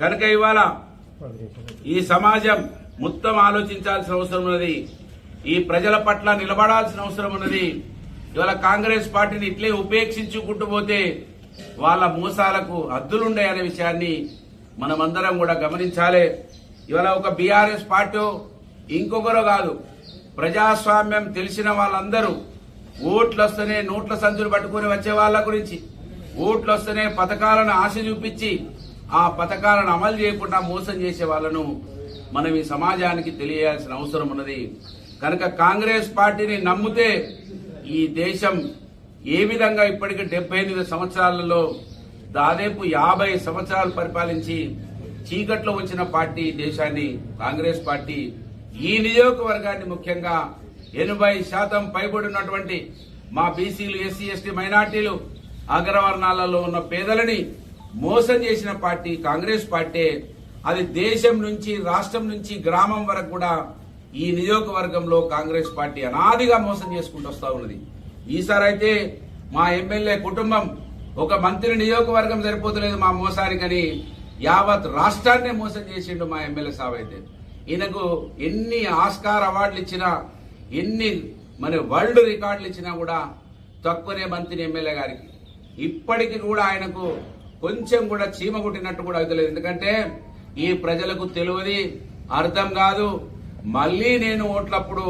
కనుక ఇవాళ ఈ సమాజం మొత్తం ఆలోచించాల్సిన అవసరం ఉన్నది. ఈ ప్రజల పట్ల నిలబడాల్సిన అవసరం ఉన్నది. ఇవాళ కాంగ్రెస్ పార్టీని ఇట్లే ఉపేక్షించుకుంటూ పోతే వాళ్ళ మోసాలకు హద్దులుండే అనే విషయాన్ని మనమందరం కూడా గమనించాలి. ఇవాళ ఒక బీఆర్ఎస్ పార్టీ ఇంకొకరు కాదు ప్రజాస్వామ్యం తెలిసిన వాళ్ళందరూ ఓట్లు వస్తేనే నోట్ల సంచులు పట్టుకుని వచ్చే వాళ్ళ గురించి ఓట్లు వస్తేనే పథకాలను ఆశ చూపించి ఆ పథకాలను అమలు చేయకుండా మోసం చేసే వాళ్ళను మనం ఈ సమాజానికి తెలియాల్సిన అవసరం ఉన్నది. కనుక కాంగ్రెస్ పార్టీని నమ్మితే ఈ దేశం ఏ విధంగా ఇప్పటికి డెబ్బై ఎనిమిది సంవత్సరాలలో దాదాపు యాభై సంవత్సరాలు పరిపాలించి చీకట్లో వచ్చిన పార్టీ దేశాన్ని కాంగ్రెస్ పార్టీ ఈ నియోజకవర్గాన్ని ముఖ్యంగా ఎనభై శాతం పైబడినటువంటి మా బీసీలు ఎస్సీ ఎస్టీ మైనార్టీలు అగ్రవర్ణాలలో ఉన్న పేదలని మోసం చేసిన పార్టీ కాంగ్రెస్ పార్టీ అది దేశం నుంచి రాష్ట్రం నుంచి గ్రామం వరకు కూడా ఈ నియోజకవర్గంలో కాంగ్రెస్ పార్టీ అనాదిగా మోసం చేసుకుంటూ వస్తా ఉన్నది. ఈసారి అయితే మా ఎమ్మెల్యే కుటుంబం ఒక మంత్రి నియోజకవర్గం సరిపోతలేదు మా మోసానికని యావత్ రాష్ట్రాన్నే మోసం చేసిండు మా ఎమ్మెల్యే సాబ్ అయితే. ఈయనకు ఎన్ని ఆస్కార్ అవార్డులు ఇచ్చినా ఎన్ని మన వరల్డ్ రికార్డులు ఇచ్చినా కూడా తక్కువనే మంత్రి ఎమ్మెల్యే గారికి. ఇప్పటికి కూడా ఆయనకు కొంచెం కూడా చీమ కొట్టినట్టు కూడా అవుతలేదు ఎందుకంటే ఈ ప్రజలకు తెలియదు అర్థం కాదు. మళ్ళీ నేను ఓట్లప్పుడు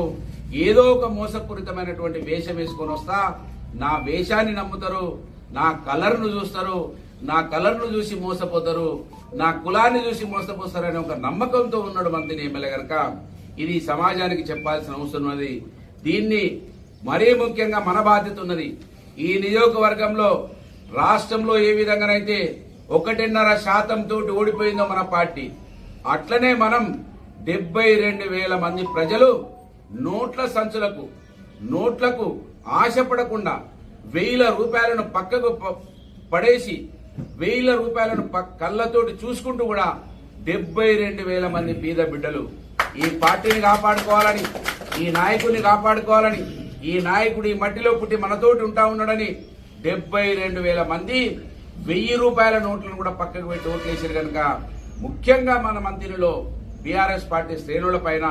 ఏదో ఒక మోసపూరితమైనటువంటి వేషం వేసుకొని వస్తా. నా వేషాన్ని నమ్ముతారు నా కలర్ను చూస్తారు నా కలర్ను చూసి మోసపోతారు నా కులాన్ని చూసి మోసపోతారనే ఒక నమ్మకంతో ఉన్నాడు మంత్రిని ఎమ్మెల్యే గనక. ఇది సమాజానికి చెప్పాల్సిన అవసరం ఉన్నది. దీన్ని మరీ ముఖ్యంగా మన బాధ్యత ఉన్నది. ఈ నియోజకవర్గంలో రాష్ట్రంలో ఏ విధంగానైతే ఒకటిన్నర శాతం తోటి ఓడిపోయిందో మన పార్టీ అట్లనే మనం డెబ్బై రెండు వేల మంది ప్రజలు నోట్ల సంచులకు నోట్లకు ఆశపడకుండా వేల రూపాయలను పక్కకు ప- పడేసి వేల రూపాయలను కళ్ళతోటి చూసుకుంటూ కూడా డెబ్బై రెండు వేల మంది బీద బిడ్డలు ఈ పార్టీని కాపాడుకోవాలని ఈ నాయకుడిని కాపాడుకోవాలని ఈ నాయకుడు ఈ మట్టిలో పుట్టి మనతోటి ఉంటా ఉన్నాడని డెబ్బై రెండు వేల మంది వెయ్యి రూపాయల నోట్లను కూడా పక్కకు పెట్టి ఓట్లేసారు కనుక ముఖ్యంగా మన మంత్రిలో బీఆర్ఎస్ పార్టీ శ్రేణుల పైన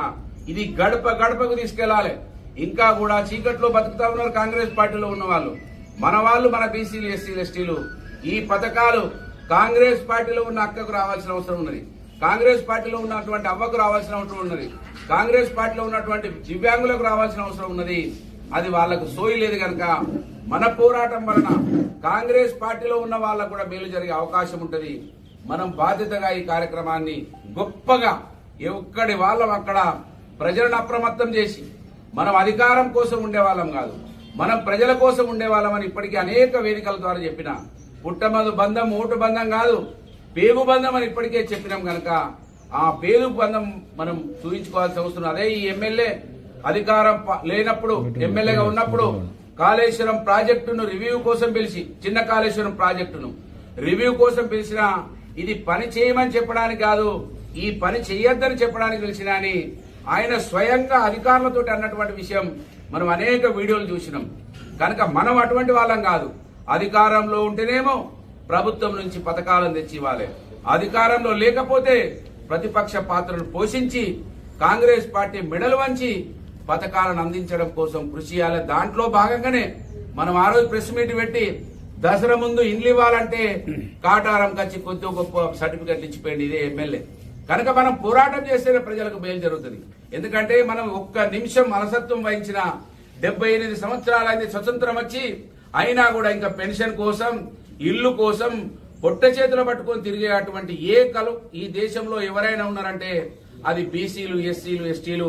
ఇది గడప గడపకు తీసుకెళ్ళాలి. ఇంకా కూడా చీకట్లో బతుకుతా ఉన్నారు కాంగ్రెస్ పార్టీలో ఉన్న వాళ్ళు. మన వాళ్ళు మన బీసీలు ఎస్సీలు ఎస్టీలు ఈ పథకాలు కాంగ్రెస్ పార్టీలో ఉన్న అక్కకు రావాల్సిన అవసరం ఉన్నది. కాంగ్రెస్ పార్టీలో ఉన్నటువంటి అవ్వకు రావాల్సిన అవసరం ఉన్నది. కాంగ్రెస్ పార్టీలో ఉన్నటువంటి దివ్యాంగులకు రావాల్సిన అవసరం ఉన్నది. అది వాళ్ళకు సోయలేదు కనుక మన పోరాటం వలన కాంగ్రెస్ పార్టీలో ఉన్న వాళ్ళకు కూడా మేలు జరిగే అవకాశం ఉంటుంది. మనం బాధ్యతగా ఈ కార్యక్రమాన్ని గొప్పగా ఎక్కడి వాళ్ళం అక్కడ ప్రజలను అప్రమత్తం చేసి మనం అధికారం కోసం ఉండేవాళ్ళం కాదు. మనం ప్రజల కోసం ఉండేవాళ్ళం అని ఇప్పటికీ అనేక వేదికల ద్వారా చెప్పిన. పుట్టమదు బంధం ఓటు బంధం కాదు పేగు బంధం అని ఇప్పటికే చెప్పినాం కనుక ఆ పేరు బంధం మనం చూపించుకోవాల్సిన అవసరం అదే ఈ ఎమ్మెల్యే అధికారం లేనప్పుడు ఎమ్మెల్యేగా ఉన్నప్పుడు కాళేశ్వరం ప్రాజెక్టును రివ్యూ కోసం పిలిచి చిన్న కాళేశ్వరం ప్రాజెక్టును. రివ్యూ కోసం పిలిచిన ఇది పని చేయమని చెప్పడానికి కాదు ఈ పని చేయొద్దని చెప్పడానికి పిలిచిన అని ఆయన స్వయంగా అధికారులతో అన్నటువంటి విషయం మనం అనేక వీడియోలు చూసినాం. కనుక మనం అటువంటి వాళ్ళం కాదు. అధికారంలో ఉంటేనేమో ప్రభుత్వం నుంచి పథకాలను తెచ్చి ఇవ్వాలి అధికారంలో లేకపోతే ప్రతిపక్ష పాత్రను పోషించి కాంగ్రెస్ పార్టీ మెడలు వంచి పథకాలను అందించడం కోసం కృషి చేయాలి. దాంట్లో భాగంగానే మనం ఆ రోజు ప్రెస్ మీట్ పెట్టి దసరా ముందు ఇండ్లు ఇవ్వాలంటే కాటారం కచ్చి కొద్ది గొప్ప సర్టిఫికెట్లు ఇచ్చిపోయింది ఇదే ఎమ్మెల్యే. కనుక మనం పోరాటం చేస్తేనే ప్రజలకు మేలు జరుగుతుంది. ఎందుకంటే మనం ఒక్క నిమిషం అలసత్వం వహించిన డెబ్బై ఎనిమిది సంవత్సరాలైంది స్వతంత్రం వచ్చి అయినా కూడా ఇంకా పెన్షన్ కోసం ఇల్లు కోసం పొట్ట చేతులు పట్టుకొని తిరిగే అటువంటి ఏ కలు ఈ దేశంలో ఎవరైనా ఉన్నారంటే అది బీసీలు ఎస్సీలు ఎస్టీలు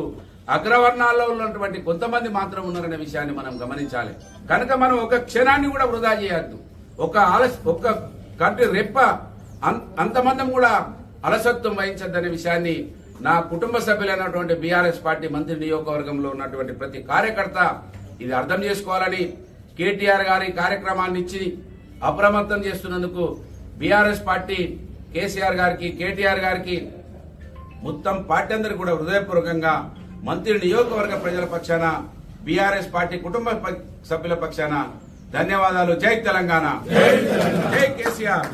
అగ్రవర్ణాల్లో ఉన్నటువంటి కొంతమంది మాత్రం ఉన్నారనే విషయాన్ని మనం గమనించాలి. కనుక మనం ఒక క్షణాన్ని కూడా వృధా చేయొద్దు. ఒక ఆలస్ ఒక్క కంటి రెప్ప అంతమందం కూడా అలసత్వం వహించద్దనే విషయాన్ని నా కుటుంబ సభ్యులైనటువంటి బీఆర్ఎస్ పార్టీ మంత్రి నియోజకవర్గంలో ఉన్నటువంటి ప్రతి కార్యకర్త ఇది అర్థం చేసుకోవాలని కేటీఆర్ గారి కార్యక్రమాన్ని ఇచ్చి అప్రమత్తం చేస్తున్నందుకు బీఆర్ఎస్ పార్టీ కేసీఆర్ గారికి కేటీఆర్ గారికి మొత్తం పార్టీ అందరికి కూడా హృదయపూర్వకంగా మంత్రి నియోజకవర్గ ప్రజల పక్షాన బీఆర్ఎస్ పార్టీ కుటుంబ సభ్యుల పక్షాన ధన్యవాదాలు. జై తెలంగాణ. జై కేసీఆర్.